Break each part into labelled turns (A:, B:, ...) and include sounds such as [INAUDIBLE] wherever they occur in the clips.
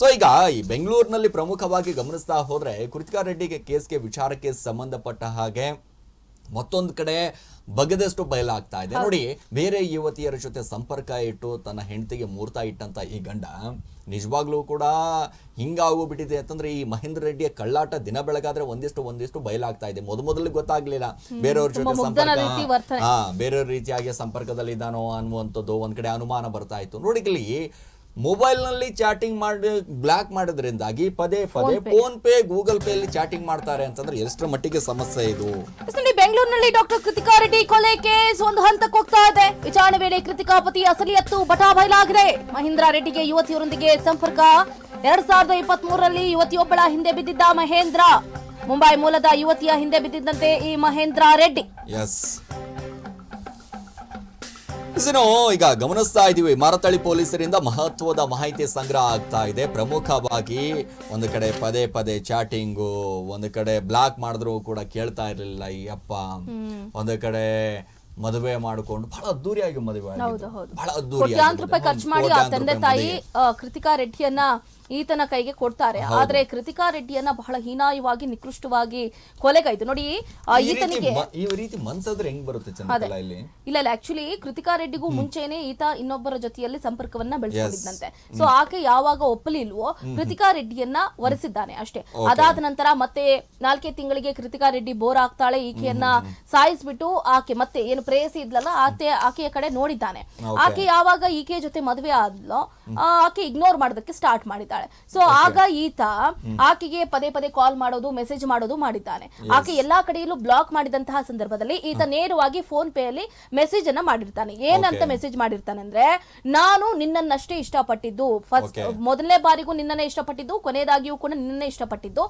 A: So ಈಗ ಈ ಬೆಂಗಳೂರಿನಲ್ಲಿ ಪ್ರಮುಖವಾಗಿ ಗಮನಿಸ್ತಾ ಹೋದ್ರೆ ಕೃತಿಕಾ ರೆಡ್ಡಿಗೆ ಕೇಸ್ಗೆ ವಿಚಾರಕ್ಕೆ ಸಂಬಂಧಪಟ್ಟ ಹಾಗೆ ಮತ್ತೊಂದು ಕಡೆ ಬಗೆದಷ್ಟು ಬಯಲಾಗ್ತಾ ಇದೆ. ನೋಡಿ ಬೇರೆ ಯುವತಿಯರ ಜೊತೆ ಸಂಪರ್ಕ ಇಟ್ಟು ತನ್ನ ಹೆಂಡತಿಗೆ ಮೂರ್ತ ಇಟ್ಟಂತ ಈ ಗಂಡ ನಿಜವಾಗ್ಲೂ ಕೂಡ ಹಿಂಗಾಗೋಗ್ಬಿಟ್ಟಿದೆ ಅಂತಂದ್ರೆ ಈ ಮಹೇಂದ್ರ ರೆಡ್ಡಿಯ ಕಳ್ಳಾಟ ದಿನ ಬೆಳಗಾದ್ರೆ ಒಂದಿಷ್ಟು ಒಂದಿಷ್ಟು ಬಯಲಾಗ್ತಾ ಇದೆ. ಮೊದಮೊದಲು ಗೊತ್ತಾಗ್ಲಿಲ್ಲ. ಬೇರೆಯವ್ರ ಜೊತೆ ಸಂಪರ್ಕ. ಹಾ ಬೇರೆಯವ್ರ ರೀತಿಯಾಗಿ ಸಂಪರ್ಕದಲ್ಲಿ ಇದ್ದಾನೋ ಅನ್ನುವಂಥದ್ದು ಒಂದ್ ಕಡೆ ಅನುಮಾನ ಬರ್ತಾ ಇತ್ತು. ನೋಡಿ ಇಲ್ಲಿ ಮೊಬೈಲ್ನಲ್ಲಿ ಚಾಟಿಂಗ್ ಮಾಡಿ ಬ್ಲಾಕ್ ಮಾಡೋದ್ರಿಂದಾಗಿ ಪದೇ ಪದೇ ಫೋನ್ ಪೇ ಗೂಗಲ್ ಪೇ ಅಲ್ಲಿ ಚಾಟಿಂಗ್ ಮಾಡ್ತಾರೆ ಅಂತಂದ್ರೆ ಎಷ್ಟರ ಮಟ್ಟಿಗೆ ಸಮಸ್ಯೆ ಇದು?
B: ನೋಡಿ ಬೆಂಗಳೂರಿನಲ್ಲಿ ಡಾಕ್ಟರ್ ಕೃತಿಕಾ ರೆಡ್ಡಿ ಕೊಲೆ ಕೇಸ್ ಒಂದು ಹಂತಕ್ಕೆ ಹೋಗ್ತಾ ಇದೆ. ವಿಚಾರಣೆ ವೇಳೆ ಕೃತಿಕಾ ಪತಿ ಅಸಲಿ ಎತ್ತು ಬಟಾ ಬಯಲಾಗಿದೆ. ಮಹೇಂದ್ರ ರೆಡ್ಡಿಗೆ ಯುವತಿಯರೊಂದಿಗೆ ಸಂಪರ್ಕ. ಎರಡ್ ಸಾವಿರದ ಇಪ್ಪತ್ತ್ ಮೂರರಲ್ಲಿ ಯುವತಿಯೊಬ್ಬಳ ಹಿಂದೆ ಬಿದ್ದಿದ್ದ ಮಹೇಂದ್ರ. ಮುಂಬೈ ಮೂಲದ ಯುವತಿಯ ಹಿಂದೆ ಬಿದ್ದಿದ್ದಂತೆ ಈ ಮಹೇಂದ್ರ ರೆಡ್ಡಿ.
A: ಎಸ್ ಇನ್ನು ಈಗ ಗಮನಿಸ್ತಾ ಇದೀವಿ. ಮಾರತಳಿ ಪೊಲೀಸರಿಂದ ಮಹತ್ವದ ಮಾಹಿತಿ ಸಂಗ್ರಹ ಆಗ್ತಾ ಇದೆ. ಪ್ರಮುಖವಾಗಿ ಒಂದು ಕಡೆ ಪದೇ ಪದೇ ಚಾಟಿಂಗು ಒಂದು ಕಡೆ ಬ್ಲಾಕ್ ಮಾಡಿದ್ರು ಕೂಡ ಕೇಳ್ತಾ ಇರಲಿಲ್ಲ ಈ ಅಪ್ಪ. ಒಂದು ಕಡೆ ಮದುವೆ ಮಾಡಿಕೊಂಡು ಬಹಳ ಅದ್ದೂರಿಯಾಗಿ ಮದುವೆ. ಬಹಳ
B: ಕೋಟ್ಯಾಂತರ ರೂಪಾಯಿ ಖರ್ಚು ಮಾಡಿ ಆ ತಂದೆ ತಾಯಿ ಕೃತಿಕಾ ರೆಡ್ಡಿಯನ್ನ ಈತನ ಕೈಗೆ ಕೊಡ್ತಾರೆ. ಆದ್ರೆ ಕೃತಿಕಾ ರೆಡ್ಡಿಯನ್ನ ಬಹಳ ಹೀನಾಯವಾಗಿ ನಿಕೃಷ್ಟವಾಗಿ ಕೊಲೆಗೈತು ನೋಡಿ ಈತನಿಗೆ
A: ಈ ರೀತಿ ಮನ್ಸಾದ್ರೆ ಹೆಂಗ್ ಬರುತ್ತೆ ಇಲ್ಲ?
B: ಇಲ್ಲ ಆಕ್ಚುಲಿ ಕೃತಿಕಾ ರೆಡ್ಡಿಗೂ ಮುಂಚೆನೆ ಈತ ಇನ್ನೊಬ್ಬರ ಜೊತೆಯಲ್ಲಿ ಸಂಪರ್ಕವನ್ನ ಬೆಳೆಸಿಕೊಂಡಿದ್ದಂತೆ ಸೊ ಆಕೆ ಯಾವಾಗ ಒಪ್ಪಲಿಲ್ವೋ ಕೃತಿಕಾ ರೆಡ್ಡಿಯನ್ನ ಒರೆಸಿದ್ದಾನೆ ಅಷ್ಟೇ. ಅದಾದ ನಂತರ ಮತ್ತೆ ನಾಲ್ಕೇ ತಿಂಗಳಿಗೆ ಕೃತಿಕಾ ರೆಡ್ಡಿ ಬೋರ್ ಆಗ್ತಾಳೆ ಈಕೆಯನ್ನ ಸಾಯಿಸ್ಬಿಟ್ಟು ಆಕೆ ಮತ್ತೆ ಏನು ಪ್ರೇಯಸಿ ಇದ್ಲಲ್ಲ ಆತೆ ಆಕೆಯ ಕಡೆ ನೋಡಿದ್ದಾನೆ. ಆಕೆ ಯಾವಾಗ ಈಕೆಯ ಜೊತೆ ಮದುವೆ ಆದ್ಲೋ ಆಕೆ ಇಗ್ನೋರ್ ಮಾಡೋದಕ್ಕೆ ಸ್ಟಾರ್ಟ್ ಮಾಡಿದ್ದಾಳೆ. ಸೊ ಆಗ ಈತ ಆಕೆಗೆ ಪದೇ ಪದೇ ಕಾಲ್ ಮಾಡೋದು ಮೆಸೇಜ್ ಮಾಡೋದು ಮಾಡಿದ್ದಾನೆ. ಆಕೆ ಎಲ್ಲಾ ಕಡೆಯಲ್ಲೂ ಬ್ಲಾಕ್ ಮಾಡಿದಂತಹ ಸಂದರ್ಭದಲ್ಲಿ ಈತ ನೇರವಾಗಿ ಫೋನ್ ಪೇ ಅಲ್ಲಿ ಮೆಸೇಜ್ ಅನ್ನ ಮಾಡಿರ್ತಾನೆ. ಏನಂತ ಮೆಸೇಜ್ ಮಾಡಿರ್ತಾನೆ ಅಂದ್ರೆ ನಾನು ನಿನ್ನನ್ನಷ್ಟೇ ಇಷ್ಟಪಟ್ಟಿದ್ದು. ಫಸ್ಟ್ ಮೊದಲನೇ ಬಾರಿಗೂ ನಿನ್ನನ್ನೇ ಇಷ್ಟಪಟ್ಟಿದ್ದು ಕೊನೆಯದಾಗಿಯೂ ಕೂಡ ನಿನ್ನನ್ನೇ ಇಷ್ಟಪಟ್ಟಿದ್ದು.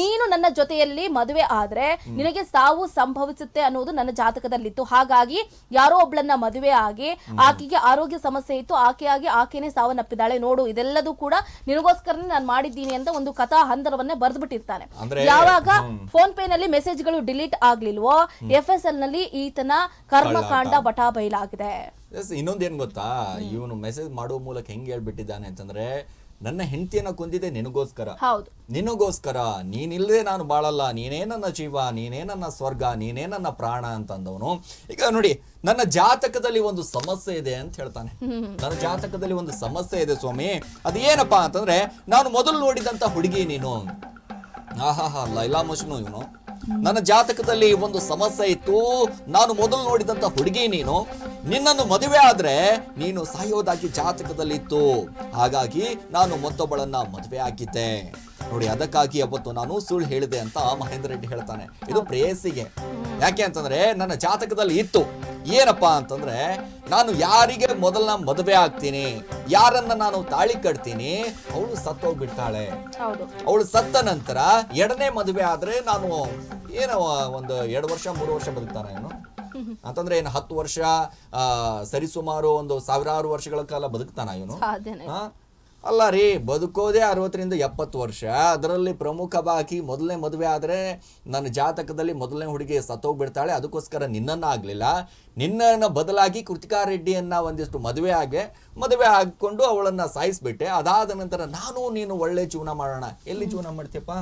B: ನೀನು ನನ್ನ ಜೊತೆಯಲ್ಲಿ ಮದುವೆ ಆದ್ರೆ ನಿನಗೆ ಸಾವು ಸಂಭವಿಸುತ್ತೆ ಅನ್ನೋದು ನನ್ನ ಜಾತಕದಲ್ಲಿತ್ತು. ಹಾಗಾಗಿ ಯಾರೋ ಒಬ್ಳನ್ನ ಮದುವೆ ಆಗಿ ಆಕೆಗೆ ಆರೋಗ್ಯ ಸಮಸ್ಯೆ ಇತ್ತು ಆಕೆಯಾಗಿ ಆಕೆನೇ ಸಾವನ್ನಪ್ಪಿದ್ದಾಳೆ. ನೋಡು ಇದೆಲ್ಲದೂ ಕೂಡ ನಿನಗೋಸ್ಕರನೇ ನಾನು ಮಾಡಿದ್ದೀನಿ ಅಂತ ಒಂದು ಕಥಾ ಹಂದರವನ್ನೇ ಬರೆದು
A: ಬಿಟ್ಟಿರ್ತಾನೆ
B: ಯಾವಾಗ ಫೋನ್ ಪೇ ನಲ್ಲಿ ಮೆಸೇಜ್ಗಳು ಡಿಲೀಟ್ ಆಗ್ಲಿಲ್ವೋ ಎಫ್ ಎಸ್ ಎಲ್ನಲ್ಲಿ ಈತನ ಕರ್ಮಕಾಂಡ ಬಟಾ ಬಯಲಾಗಿದೆ
A: ಎಸ್ ಇನ್ನೊಂದೇನ್ ಗೊತ್ತಾ? ಇವನು ಮೆಸೇಜ್ ಮಾಡುವ ಮೂಲಕ ಹೆಂಗ್ ಹೇಳ್ಬಿಟ್ಟಿದ್ದಾನೆ ಅಂತಂದ್ರೆ ನನ್ನ ಹೆಂಡತಿಯನ್ನ ಕೊಂದಿದೆ ನಿನಗೋಸ್ಕರ.
B: ಹೌದು.
A: ನಿನಗೋಸ್ಕರ ನೀನಿಲ್ಲದೆ ನಾನು ಬಾಳಲ್ಲ ನೀನೇ ನನ್ನ ಜೀವ ನೀನೇ ನನ್ನ ಸ್ವರ್ಗ ನೀನೇ ನನ್ನ ಪ್ರಾಣ ಅಂತಂದವನು. ಈಗ ನೋಡಿ ನನ್ನ ಜಾತಕದಲ್ಲಿ ಒಂದು ಸಮಸ್ಯೆ ಇದೆ ಅಂತ ಹೇಳ್ತಾನೆ. ನನ್ನ ಜಾತಕದಲ್ಲಿ ಒಂದು ಸಮಸ್ಯೆ ಇದೆ ಸ್ವಾಮಿ. ಅದೇನಪ್ಪಾ ಅಂತಂದ್ರೆ ನಾನು ಮೊದಲು ನೋಡಿದಂತ ಹುಡುಗಿ ನೀನು. ಆಹಾಹಾ ಲೈಲಾ ಮಜ್ನು ಇವನು. ನನ್ನ ಜಾತಕದಲ್ಲಿ ಒಂದು ಸಮಸ್ಯೆ ಇತ್ತು. ನಾನು ಮೊದಲು ನೋಡಿದಂತ ಹುಡುಗಿ ನೀನು. ನಿನ್ನನ್ನು ಮದುವೆ ಆದ್ರೆ ನೀನು ಸಾಯೋದಾಗಿ ಜಾತಕದಲ್ಲಿತ್ತು. ಹಾಗಾಗಿ ನಾನು ಮತ್ತೊಬ್ಬಳನ್ನ ಮದುವೆ ಆಗಿದ್ದೆ. ನೋಡಿ ಅದಕ್ಕಾಗಿ ಅವತ್ತು ನಾನು ಸುಳ್ಳು ಹೇಳಿದೆ ಅಂತ ಮಹೇಂದ್ರ ರೆಡ್ಡಿ ಹೇಳ್ತಾನೆ. ಇದು ಪ್ರೇಯಸಿಗೆ ಯಾಕೆ ಅಂತಂದ್ರೆ ನನ್ನ ಜಾತಕದಲ್ಲಿ ಇತ್ತು. ಏನಪ್ಪಾ ಅಂತಂದ್ರೆ ನಾನು ಯಾರಿಗೆ ಮೊದಲ ಮದುವೆ ಆಗ್ತೀನಿ ಯಾರನ್ನ ನಾನು ತಾಳಿ ಕಟ್ತೀನಿ ಅವಳು ಸತ್ತೋಗ್ಬಿಡ್ತಾಳೆ
B: ಹೌದು.
A: ಅವಳು ಸತ್ತ ನಂತರ ಎರಡನೇ ಮದುವೆ ಆದ್ರೆ ನಾನು ಏನೋ ಒಂದು ಎರಡು ವರ್ಷ ಮೂರು ವರ್ಷ ಬದುಕ್ತಾನೆ ಏನು [LAUGHS] ಅಂತಂದ್ರೆ ಏನು ಹತ್ತು ವರ್ಷ ಸರಿಸುಮಾರು ಒಂದು ಸಾವಿರಾರು ವರ್ಷಗಳ ಕಾಲ ಬದುಕ್ತಾನ ಇವನು? ಅಲ್ಲ ರೀ ಬದುಕೋದೇ ಅರವತ್ತರಿಂದ ಎಪ್ಪತ್ತು ವರ್ಷ. ಅದರಲ್ಲಿ ಪ್ರಮುಖವಾಗಿ ಮೊದಲನೇ ಮದುವೆ ಆದರೆ ನನ್ನ ಜಾತಕದಲ್ಲಿ ಮೊದಲನೇ ಹುಡುಗಿ ಸತ್ತೋಗ್ಬಿಡ್ತಾಳೆ ಅದಕ್ಕೋಸ್ಕರ ನಿನ್ನನ್ನ ಆಗಲಿಲ್ಲ. ನಿನ್ನನ್ನ ಬದಲಾಗಿ ಕೃತಿಕಾ ರೆಡ್ಡಿಯನ್ನ ಒಂದಿಷ್ಟು ಮದುವೆ ಆಗಿ ಮದುವೆ ಹಾಕಿಕೊಂಡು ಅವಳನ್ನ ಸಾಯಿಸ್ಬಿಟ್ಟೆ. ಅದಾದ ನಂತರ ನಾನು ನೀನು ಒಳ್ಳೆ ಜೀವನ ಮಾಡೋಣ. ಎಲ್ಲಿ ಜೀವನ ಮಾಡ್ತೀಯಪ್ಪ?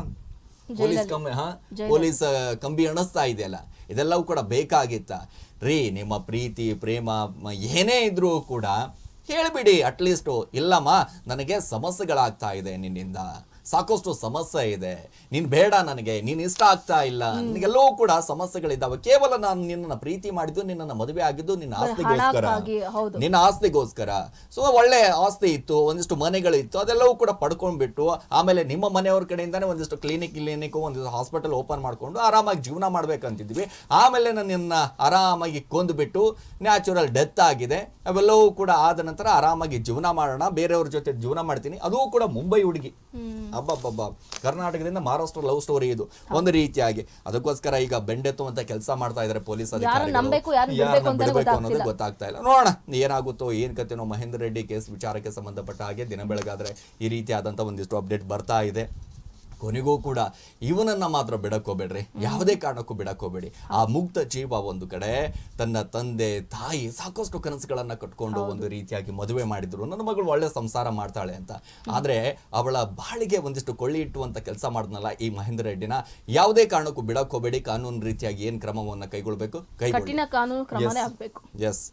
A: ಪೊಲೀಸ್ ಕಂಬಿ ಹಾ? ಪೊಲೀಸ್ ಕಂಬಿ ಅಣಿಸ್ತಾ ಇದೆಯಲ್ಲ. ಇದೆಲ್ಲವೂ ಕೂಡ ಬೇಕಾಗಿತ್ತ. ರೀ, ನಿಮ್ಮ ಪ್ರೀತಿ, ಪ್ರೇಮ ಏನೇ ಇದ್ರೂ ಕೂಡ ಹೇಳಿಬಿಡಿ, ಅಟ್ಲೀಸ್ಟು, ಇಲ್ಲಮ್ಮ, ನನಗೆ ಸಮಸ್ಯೆಗಳಾಗ್ತಾ ಇದೆ ನಿನ್ನಿಂದ. ಸಾಕಷ್ಟು ಸಮಸ್ಯೆ ಇದೆ. ನೀನು ಬೇಡ ನನಗೆ ನೀನ್ ಇಷ್ಟ ಆಗ್ತಾ ಇಲ್ಲ. ನನಗೆಲ್ಲವೂ ಕೂಡ ಸಮಸ್ಯೆಗಳಿದ್ದಾವೆ. ಕೇವಲ ನಾನು ನಿನ್ನನ್ನು ಪ್ರೀತಿ ಮಾಡಿದ್ದು ನಿನ್ನನ್ನು ಮದುವೆ ಆಗಿದ್ದು ನಿನ್ನ ಆಸ್ತಿಗೋಸ್ಕರ. ನಿನ್ನ ಆಸ್ತಿಗೋಸ್ಕರ. ಸೊ ಒಳ್ಳೆ ಆಸ್ತಿ ಇತ್ತು ಒಂದಿಷ್ಟು ಮನೆಗಳಿತ್ತು ಅದೆಲ್ಲವೂ ಕೂಡ ಪಡ್ಕೊಂಡ್ಬಿಟ್ಟು ಆಮೇಲೆ ನಿಮ್ಮ ಮನೆಯವ್ರ ಕಡೆಯಿಂದಾನೆ ಒಂದಿಷ್ಟು ಕ್ಲಿನಿಕ್ ಕ್ಲಿನಿಕ್ ಒಂದಿಷ್ಟು ಹಾಸ್ಪಿಟಲ್ ಓಪನ್ ಮಾಡ್ಕೊಂಡು ಆರಾಮಾಗಿ ಜೀವನ ಮಾಡ್ಬೇಕಂತಿದ್ವಿ. ಆಮೇಲೆ ನಾನು ನಿನ್ನ ಆರಾಮಾಗಿ ಕೊಂದುಬಿಟ್ಟು ನ್ಯಾಚುರಲ್ ಡೆತ್ ಆಗಿದೆ. ಅವೆಲ್ಲವೂ ಕೂಡ ಆದ ನಂತರ ಆರಾಮಾಗಿ ಜೀವನ ಮಾಡೋಣ. ಬೇರೆಯವ್ರ ಜೊತೆ ಜೀವನ ಮಾಡ್ತೀನಿ. ಅದು ಕೂಡ ಮುಂಬೈ ಹುಡುಗಿ. ಅಬ್ಬಬ್ಬಬ್ಬ. ಕರ್ನಾಟಕದಿಂದ ಮಹಾರಾಷ್ಟ್ರ ಲವ್ ಸ್ಟೋರಿ ಇದು. ಒಂದು ರೀತಿಯಾಗಿ. ಅದಕ್ಕೋಸ್ಕರ ಈಗ ಬೆಂಡೆತ್ತುವಂತ ಕೆಲಸ ಮಾಡ್ತಾ ಇದಾರೆ ಪೊಲೀಸ್ ಅಧಿಕಾರಿಗಳು.
B: ಯಾರನ್ನ ಬಿಡ್ಬೇಕು
A: ಅನ್ನೋದು ಗೊತ್ತಾಗ್ತಾ ಇಲ್ಲ. ನೋಡೋಣ ಏನಾಗುತ್ತೋ ಏನ್ ಕತೆನೋ ಮಹೇಂದ್ರ ರೆಡ್ಡಿ ಕೇಸ್ ವಿಚಾರಕ್ಕೆ ಸಂಬಂಧಪಟ್ಟ ಹಾಗೆ ದಿನ ಬೆಳಗಾದ್ರೆ ಈ ರೀತಿಯಾದಂತ ಒಂದಿಷ್ಟು ಅಪ್ಡೇಟ್ ಬರ್ತಾ ಇದೆ. ಕೊನೆಗೂ ಕೂಡ ಇವನನ್ನ ಮಾತ್ರ ಬಿಡಕ್ಕೋಬೇಡ್ರಿ ಯಾವುದೇ ಕಾರಣಕ್ಕೂ ಬಿಡಕೋಬೇಡಿ. ಆ ಮುಗ್ಧ ಜೀವ ಒಂದು ಕಡೆ ತನ್ನ ತಂದೆ ತಾಯಿ ಸಾಕಷ್ಟು ಕನಸುಗಳನ್ನ ಕಟ್ಕೊಂಡು ಒಂದು ರೀತಿಯಾಗಿ ಮದುವೆ ಮಾಡಿದ್ರು. ನನ್ನ ಮಗಳು ಒಳ್ಳೆ ಸಂಸಾರ ಮಾಡ್ತಾಳೆ ಅಂತ. ಆದ್ರೆ ಅವಳ ಬಾಳಿಗೆ ಒಂದಿಷ್ಟು ಕೊಳ್ಳಿ ಇಟ್ಟುವಂತ ಕೆಲಸ ಮಾಡಿದ್ನಲ್ಲ ಈ ಮಹೇಂದ್ರ ರೆಡ್ಡಿನ ಯಾವುದೇ ಕಾರಣಕ್ಕೂ ಬಿಡಕ್ಕೋಬೇಡಿ ಕಾನೂನು ರೀತಿಯಾಗಿ ಏನ್ ಕ್ರಮವನ್ನ ಕೈಗೊಳ್ಬೇಕು?
B: ಕೈ
A: ಎಸ್